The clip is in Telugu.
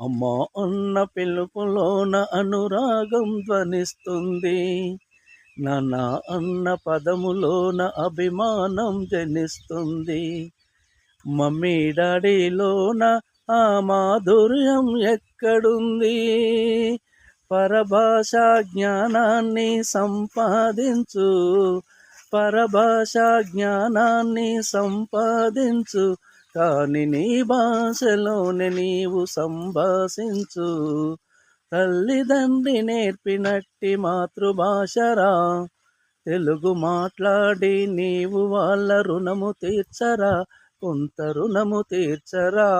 అమ్మ అన్న పిలుపులోన అనురాగం ధ్వనిస్తుంది. నాన్న అన్న పదములోన అభిమానం జనిస్తుంది. మమ్మీ డాడీలోన ఆ మాధుర్యం ఎక్కడుంది? పరభాషా జ్ఞానాన్ని సంపాదించు. పరభాషా జ్ఞానాన్ని సంపాదించు. కాని నీ భాషలోనే నీవు సంభాషించు. తల్లిదండ్రి నేర్పినట్టి మాతృభాషరా. తెలుగు మాట్లాడి నీవు వాళ్ళ రుణము తీర్చరా. కొంత రుణము తీర్చరా.